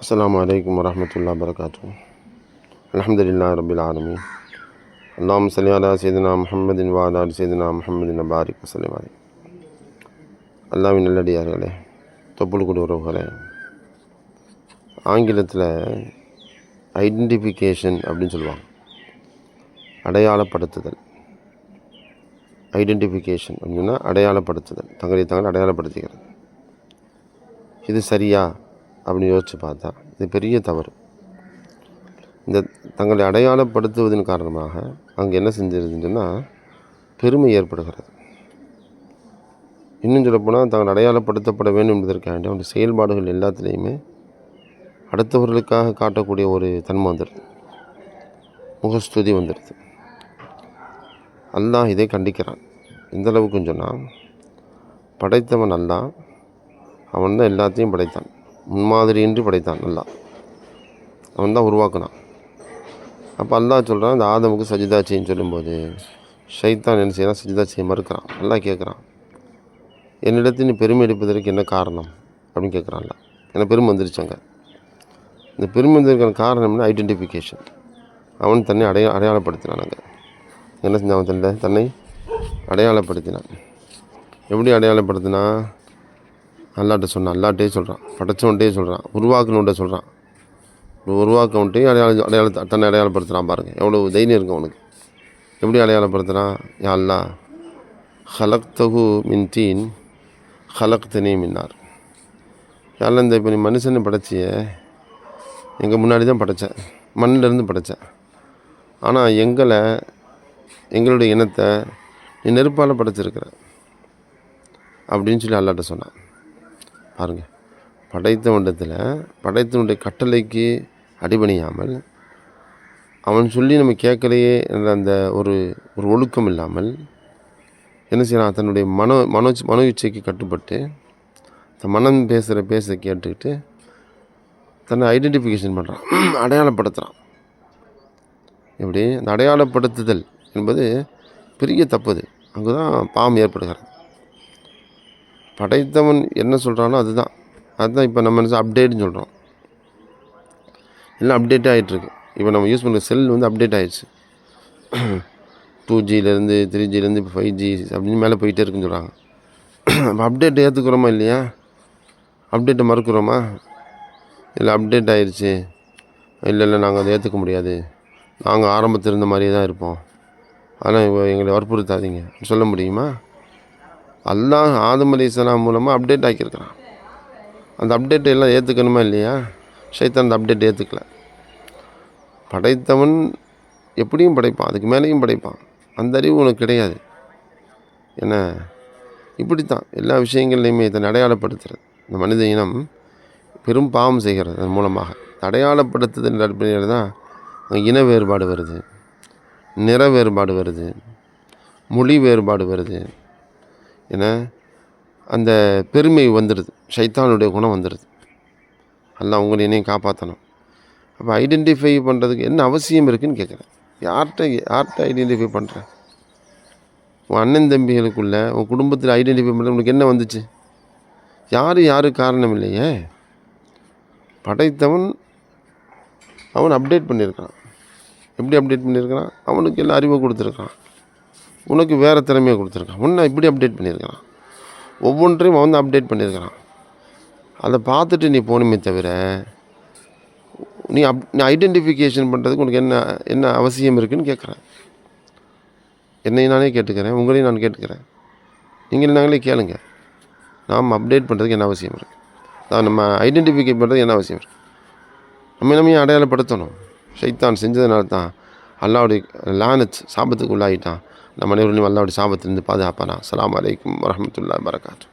السلام عليكم ورحمة الله وبركاته الحمد لله رب العالمين اللهم صل على سيدنا محمد وعلى آل سيدنا محمد وبارك وسلم عليه அல்லாவின் நல்லடியார்களே தொப்புள் உறவுகளே ஆங்கிலத்தில் ஐடென்டிஃபிகேஷன் அப்படின்னு சொல்லுவாங்க அடையாளப்படுத்துதல் ஐடென்டிஃபிகேஷன் அப்படின்னா அடையாளப்படுத்துதல் தங்களை தாங்கள் அடையாளப்படுத்திக்கிறது இது சரியா அப்படின்னு யோசித்து பார்த்தா இது பெரிய தவறு. இந்த தங்களை அடையாளப்படுத்துவதன் காரணமாக அங்கே என்ன செஞ்சிருதுன்னா பெருமை ஏற்படுகிறது. இன்னும் சொல்லப்போனால் தாங்கள் அடையாளப்படுத்தப்பட வேண்டும் என்பதற்காக அவருடைய செயல்பாடுகள் எல்லாத்துலேயுமே அடுத்தவர்களுக்காக காட்டக்கூடிய ஒரு தன்மை வந்துடுது முகஸ்துதி வந்துடுது அல்லாஹ் இதை கண்டிக்கிறான். எந்த அளவுக்குன்னு சொன்னால் படைத்தவன் அல்லா அவன் தான் எல்லாத்தையும் படைத்தான். முன்மாதிரியின்றி படைத்தான் அல்லாஹ். அவன் தான் உருவாக்குனான். அப்போ அல்லாஹ் சொல்கிறான் இந்த ஆதமுக்கு சஜிதா செய்யும் சொல்லும்போது ஷைத்தான் என்ன செய்யறான்? சஜிதா செய்ய மறுக்கிறான். நல்லா கேட்குறான் என்னிடத்தில் நீ பெருமை எடுப்பதற்கு என்ன காரணம்? அப்படின்னு கேட்குறான்ல எனக்கு பெருமை வந்துருச்சாங்க இந்த பெருமை வந்ததுக்கான காரணம் என்ன ஐடென்டிஃபிகேஷன் அவன் தன்னை அடைய அடையாளப்படுத்தினானுங்க என்ன செஞ்சான் அவன் தன்னை? தன்னை அடையாளப்படுத்தினான். எப்படி அடையாளப்படுத்தினா அல்லாட்ட சொன்னான் அல்லாட்டே சொல்கிறான் படைச்சவன்ட்டே சொல்கிறான் உருவாக்குனவன்ட்டே சொல்கிறான் உருவாக்கவன்ட்டையும் அடையாள அடையாள தன்னை அடையாளப்படுத்துகிறான் பாருங்கள் எவ்வளோ தைரியம் இருக்கும் அவனுக்கு. எப்படி அடையாளப்படுத்துகிறான் யா அல்லா ஹலக்தகு மின் தீன் ஹலக்தனே மின்னார் யாரில் இந்த இப்போ நீ மனுஷனை படைச்சிய எங்கள் முன்னாடி தான் படைத்தேன் மண்ணிலேருந்து படைத்தேன் ஆனால் எங்களை எங்களுடைய இனத்தை நீ நெருப்பால் படைச்சிருக்கிற. அப்படின்னு சொல்லி அல்லாட்ட சொன்னான். பாருங்கள் படைத்தவண்டத்தில் படைத்தவனுடைய கட்டளைக்கு அடிபணியாமல் அவன் சொல்லி நம்ம கேட்கலையே என்ற அந்த ஒரு ஒரு ஒழுக்கம் இல்லாமல் என்ன செய்யலாம் தன்னுடைய மனோ மனோ மனோ இச்சைக்கு கட்டுப்பட்டு தன் மனம் பேசுகிற பேச கேட்டுக்கிட்டு தன்னை ஐடென்டிஃபிகேஷன் பண்ணுறான் அடையாளப்படுத்துகிறான் எப்படி? அந்த அடையாளப்படுத்துதல் என்பது பெரிய தப்புது அங்கே தான் பாவம் ஏற்படுகிறது. படைத்தவன் என்ன சொல்கிறானோ அதுதான். அதுதான் இப்போ நம்ம என்ன அப்டேட்னு சொல்கிறோம் எல்லாம் அப்டேட் ஆகிட்டுருக்கு இப்போ நம்ம யூஸ் பண்ணுற செல் வந்து அப்டேட் ஆகிடுச்சு டூ ஜிலேருந்து த்ரீ ஜிலேருந்து இப்போ ஃபைவ் ஜி அப்படின்னு மேலே போயிட்டே இருக்குன்னு சொல்கிறாங்க அப்போ அப்டேட் ஏற்றுக்கிறோமா இல்லையா? அப்டேட்டை மறுக்கிறோமா? இல்லை அப்டேட் ஆயிடுச்சு. இல்லை இல்லை நாங்கள் அதை ஏற்றுக்க முடியாது. நாங்கள் ஆரம்பத்தில் இருந்த மாதிரியே தான் இருப்போம். ஆனால் எங்களை வற்புறுத்தாதீங்க. சொல்ல முடியுமா? அல்லாஹ் ஆதம் அலி இஸ்லாம் மூலமாக அப்டேட் ஆக்கியிருக்கிறான். அந்த அப்டேட்டை எல்லாம் ஏற்றுக்கணுமா இல்லையா? ஷைத்தான் அந்த அப்டேட் ஏற்றுக்கல படைத்தவன் எப்படியும் படைப்பான் அதுக்கு மேலேயும் படைப்பான். அந்த அறிவு உனக்கு கிடையாது. என்ன? இப்படித்தான். எல்லா விஷயங்கள்லையுமே இதை அடையாளப்படுத்துறது. இந்த மனித இனம் பெரும் பாவம் செய்கிறது அதன் மூலமாக. அடையாளப்படுத்துதல் அடிப்படையில் தான் இன வேறுபாடு வருது. நிற வேறுபாடு வருது. மொழி வேறுபாடு வருது. ஏன்னா அந்த பெருமை வந்துடுது. சைத்தானுடைய குணம் வந்துடுது. எல்லாம் உங்களை என்னையும் காப்பாற்றணும் அப்போ ஐடென்டிஃபை பண்ணுறதுக்கு என்ன அவசியம் இருக்குதுன்னு கேட்குறேன். யார்கிட்ட யார்கிட்ட ஐடென்டிஃபை பண்ணுறேன் உன் அண்ணன் தம்பிகளுக்குள்ள உன் குடும்பத்தில் ஐடென்டிஃபை பண்ணுற உனக்கு என்ன வந்துச்சு? யார் யாரு காரணம் இல்லையே? படைத்தவன் அவன் அப்டேட் பண்ணியிருக்கான் எப்படி அப்டேட் பண்ணியிருக்கிறான்? அவனுக்கு எல்லாம் அறிவை கொடுத்துருக்கான் உனக்கு வேறு திறமையை கொடுத்துருக்கான். உன்னை இப்படி அப்டேட் பண்ணியிருக்கிறான். ஒவ்வொன்றையும் அவன் அப்டேட் பண்ணியிருக்கிறான். அதை பார்த்துட்டு நீ போகணுமே தவிர நீ அப் நீ ஐடென்டிஃபிகேஷன் பண்ணுறதுக்கு உனக்கு என்ன என்ன அவசியம் இருக்குதுன்னு கேட்குறேன். என்னையும் நானே கேட்டுக்கிறேன் உங்களையும் நான் கேட்டுக்கிறேன். நீங்கள் நாங்களே கேளுங்க. நாம் அப்டேட் பண்ணுறதுக்கு என்ன அவசியம் இருக்குது அதான் நம்ம ஐடென்டிஃபிகேட் பண்ணுறதுக்கு என்ன அவசியம் இருக்குது நம்ம நம்ம அடையாளப்படுத்தணும். ஷைத்தான் செஞ்சதுனால தான் அல்லாவுடைய லானத் சாபத்துக்கு உள்ளாகிட்டான் நம்ம அனைவரும் அல்லாவுடைய சாபத்திலிருந்து பாதுகாப்பானா அலாம் வலைக்கம் வரமத்துல்லா வரகாத்து